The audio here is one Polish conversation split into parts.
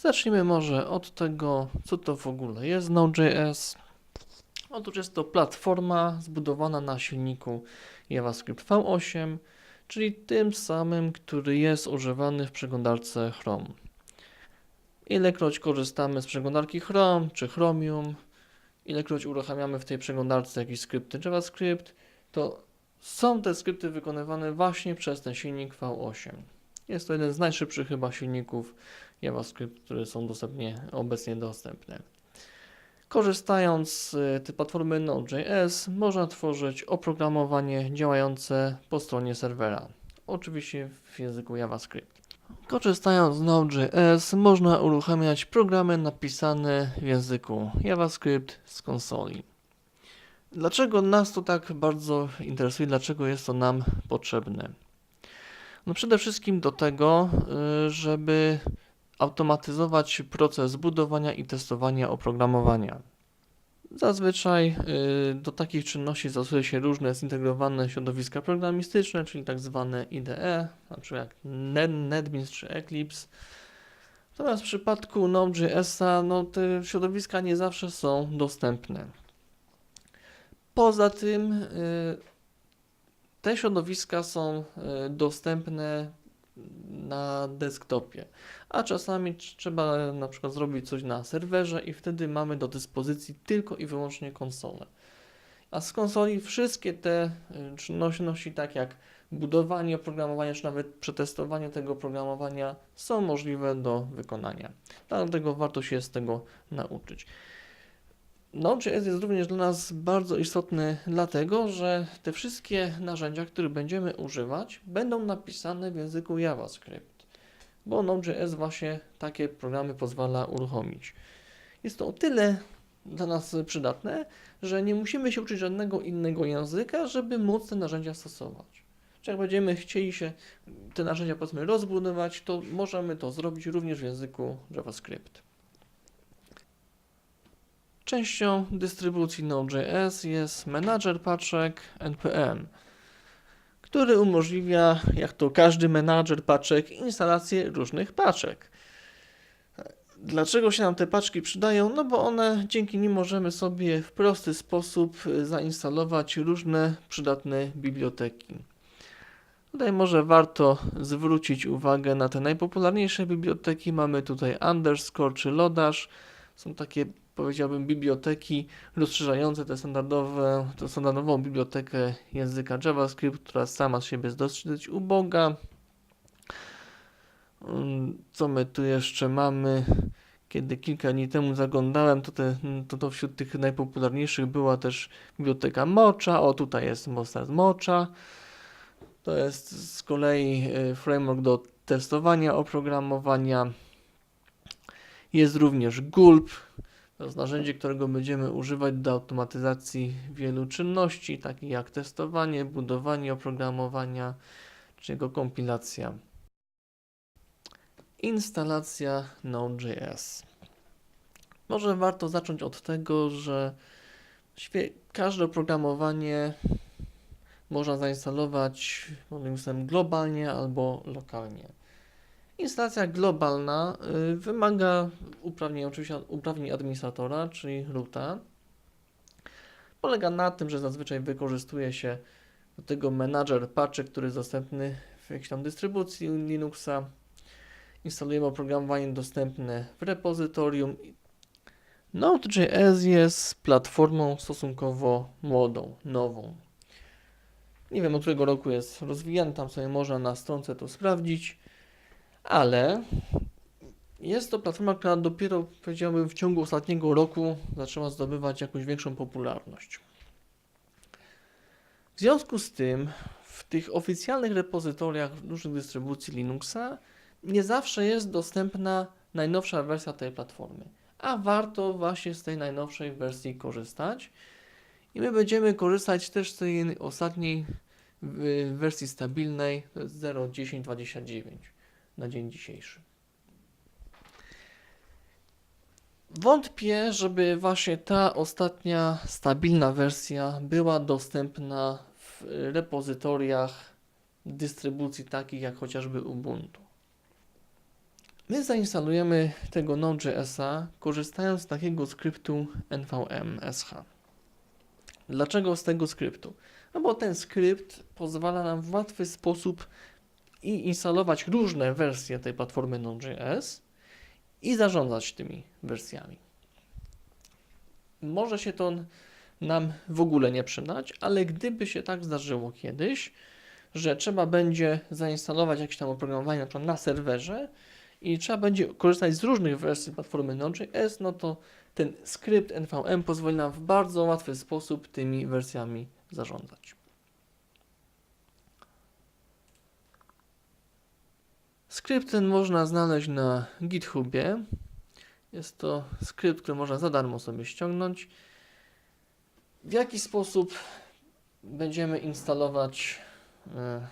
Zacznijmy może od tego, co to w ogóle jest Node.js. Otóż jest to platforma zbudowana na silniku JavaScript V8, czyli tym samym, który jest używany w przeglądarce Chrome. Ilekroć korzystamy z przeglądarki Chrome czy Chromium, ilekroć uruchamiamy w tej przeglądarce jakieś skrypty JavaScript, to są te skrypty wykonywane właśnie przez ten silnik V8. Jest to jeden z najszybszych chyba silników JavaScript, które są dostępnie, obecnie dostępne. Korzystając z y, tej platformy Node.js można tworzyć oprogramowanie działające po stronie serwera, oczywiście w języku JavaScript. Korzystając z Node.js można uruchamiać programy napisane w języku JavaScript z konsoli. Dlaczego nas to tak bardzo interesuje, dlaczego jest to nam potrzebne? No przede wszystkim do tego, y, żeby automatyzować proces budowania i testowania oprogramowania. Zazwyczaj y, do takich czynności stosuje się różne zintegrowane środowiska programistyczne, czyli tak zwane IDE, jak Net- NetBeans czy Eclipse. Natomiast w przypadku Node.jsa no, te środowiska nie zawsze są dostępne. Poza tym y, te środowiska są y, dostępne na desktopie, a czasami tr- trzeba na przykład zrobić coś na serwerze i wtedy mamy do dyspozycji tylko i wyłącznie konsolę. A z konsoli wszystkie te y, czynności, tak jak budowanie oprogramowania, czy nawet przetestowanie tego oprogramowania, są możliwe do wykonania. Dlatego warto się z tego nauczyć. Node.js jest również dla nas bardzo istotny, dlatego że te wszystkie narzędzia, których będziemy używać, będą napisane w języku JavaScript, bo Node.js właśnie takie programy pozwala uruchomić. Jest to o tyle dla nas przydatne, że nie musimy się uczyć żadnego innego języka, żeby móc te narzędzia stosować. Czy jak będziemy chcieli się te narzędzia powiedzmy rozbudować, to możemy to zrobić również w języku JavaScript. Częścią dystrybucji Node.js jest menadżer paczek npm, który umożliwia, jak to każdy menadżer paczek, instalację różnych paczek. Dlaczego się nam te paczki przydają? No bo one, dzięki nim możemy sobie w prosty sposób y, zainstalować różne przydatne biblioteki. Tutaj może warto zwrócić uwagę na te najpopularniejsze biblioteki. Mamy tutaj Underscore czy Lodash. Są takie powiedziałbym, biblioteki rozszerzające tę standardowe, tę standardową bibliotekę języka JavaScript, która sama z siebie jest dosyć uboga. Mm, Co my tu jeszcze mamy? Kiedy kilka dni temu zaglądałem, to, te, to, to wśród tych najpopularniejszych była też biblioteka Mocza. O, tutaj jest Mostard Mocza. To jest z kolei y, framework do testowania oprogramowania. Jest również Gulp, to jest narzędzie, którego będziemy używać do automatyzacji wielu czynności, takich jak testowanie, budowanie oprogramowania czy jego kompilacja. Instalacja Node.js. Może warto zacząć od tego, że każde oprogramowanie można zainstalować globalnie albo lokalnie. Instalacja globalna y, wymaga uprawnień, oczywiście uprawnień administratora, czyli roota. Polega na tym, że zazwyczaj wykorzystuje się do tego menadżer paczek, który jest dostępny w jakiejś tam dystrybucji Linuxa. Instalujemy oprogramowanie dostępne w repozytorium. Node.js jest platformą stosunkowo młodą, nową. Nie wiem od którego roku jest rozwijany, tam sobie można na stronce to sprawdzić ale jest to platforma, która dopiero, powiedziałbym, w ciągu ostatniego roku zaczęła zdobywać jakąś większą popularność. W związku z tym, w tych oficjalnych repozytoriach różnych dystrybucji Linuxa nie zawsze jest dostępna najnowsza wersja tej platformy, a warto właśnie z tej najnowszej wersji korzystać. I my będziemy korzystać też z tej ostatniej wersji stabilnej, to jest 0.10.29 na dzień dzisiejszy. Wątpię, żeby właśnie ta ostatnia stabilna wersja była dostępna w repozytoriach dystrybucji takich jak chociażby Ubuntu. My zainstalujemy tego Node.jsa korzystając z takiego skryptu nvm.sh. Dlaczego z tego skryptu? No bo ten skrypt pozwala nam w łatwy sposób i instalować różne wersje tej platformy Node.js i zarządzać tymi wersjami. Może się to nam w ogóle nie przydać, ale gdyby się tak zdarzyło kiedyś, że trzeba będzie zainstalować jakieś tam oprogramowanie na, na serwerze i trzeba będzie korzystać z różnych wersji platformy Node.js, no to ten skrypt NVM pozwoli nam w bardzo łatwy sposób tymi wersjami zarządzać. Skrypt ten można znaleźć na GitHubie. Jest to skrypt, który można za darmo sobie ściągnąć. W jaki sposób będziemy instalować e,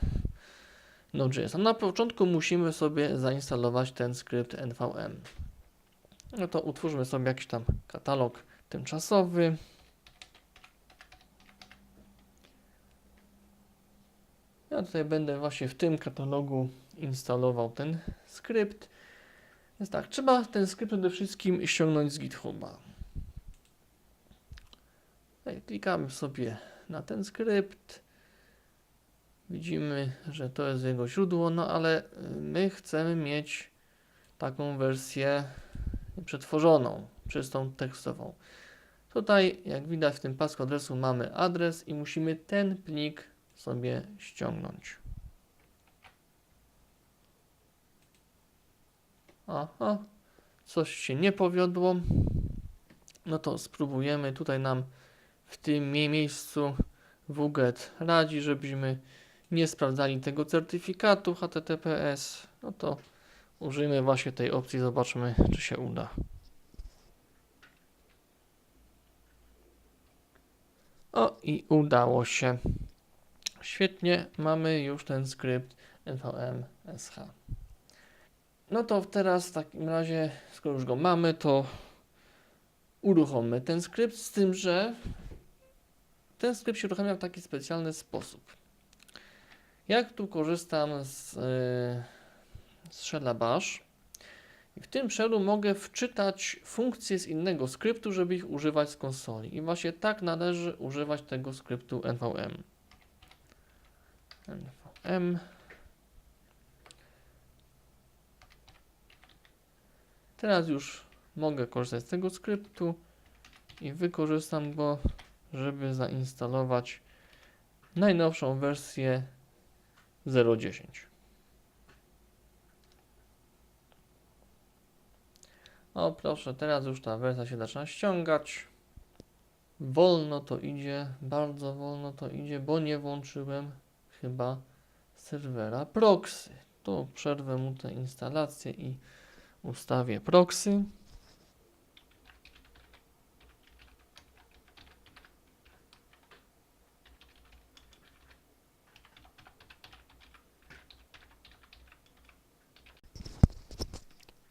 Node.js? Na początku musimy sobie zainstalować ten skrypt NVM. No to utwórzmy sobie jakiś tam katalog tymczasowy. Ja tutaj będę właśnie w tym katalogu instalował ten skrypt. Więc tak, trzeba ten skrypt przede wszystkim ściągnąć z GitHuba. Tutaj klikamy sobie na ten skrypt. Widzimy, że to jest jego źródło, no ale my chcemy mieć taką wersję przetworzoną, czystą tekstową. Tutaj, jak widać w tym pasku adresu mamy adres i musimy ten plik sobie ściągnąć. Aha, coś się nie powiodło. No to spróbujemy. Tutaj nam w tym mie- miejscu WGET radzi, żebyśmy nie sprawdzali tego certyfikatu HTTPS. No to użyjmy właśnie tej opcji, zobaczmy, czy się uda. O, i udało się. Świetnie, mamy już ten skrypt nvm sh. No to teraz w takim razie, skoro już go mamy, to uruchommy ten skrypt, z tym, że ten skrypt się uruchamia w taki specjalny sposób. Jak tu korzystam z, yy, z Shella Bash, i w tym shellu mogę wczytać funkcje z innego skryptu, żeby ich używać z konsoli. I właśnie tak należy używać tego skryptu nvm. Nvm Teraz już mogę korzystać z tego skryptu i wykorzystam go, żeby zainstalować najnowszą wersję 0.10. O proszę, teraz już ta wersja się zaczyna ściągać. Wolno to idzie, bardzo wolno to idzie, bo nie włączyłem chyba serwera proxy. Tu przerwę mu tę instalację i ustawię proxy.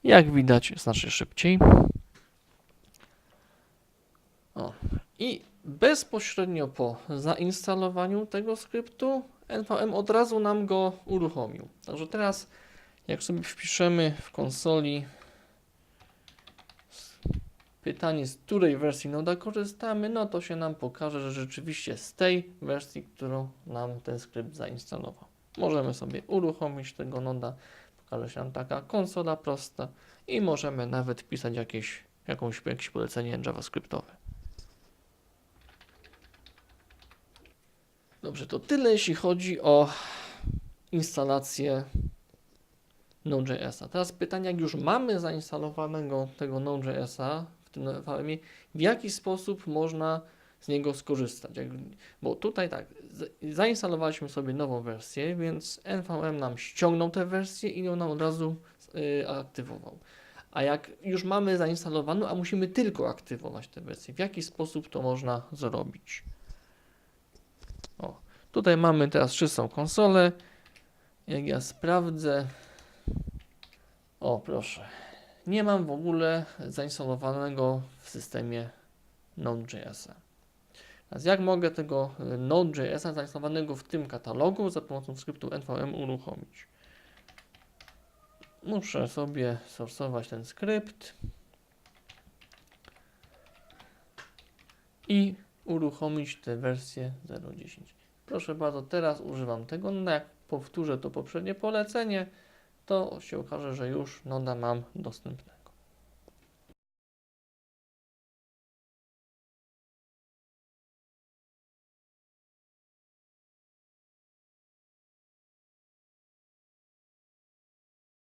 Jak widać, znacznie szybciej. O. I bezpośrednio po zainstalowaniu tego skryptu NVM od razu nam go uruchomił. Także teraz, jak sobie wpiszemy w konsoli pytanie, z której wersji Noda korzystamy, no to się nam pokaże, że rzeczywiście z tej wersji, którą nam ten skrypt zainstalował. Możemy sobie uruchomić tego Noda, pokaże się nam taka konsola prosta i możemy nawet pisać jakieś, jakąś, jakieś polecenie JavaScriptowe. Dobrze, to tyle jeśli chodzi o instalację Node.jsa. Teraz pytanie, jak już mamy zainstalowanego tego Node.jsa w tym VM, w jaki sposób można z niego skorzystać? Bo tutaj tak, zainstalowaliśmy sobie nową wersję, więc NVM nam ściągnął tę wersję i ją nam od razu y, aktywował. A jak już mamy zainstalowaną, a musimy tylko aktywować tę wersję, w jaki sposób to można zrobić? O, tutaj mamy teraz czystą konsolę. Jak ja sprawdzę, o proszę, nie mam w ogóle zainstalowanego w systemie Node.js. Teraz jak mogę tego y, Node.js zainstalowanego w tym katalogu za pomocą skryptu nvm uruchomić? muszę sobie sorsować ten skrypt i uruchomić tę wersję 0.10. Proszę bardzo, teraz używam tego. No jak powtórzę to poprzednie polecenie, to się okaże, że już Noda mam dostępne.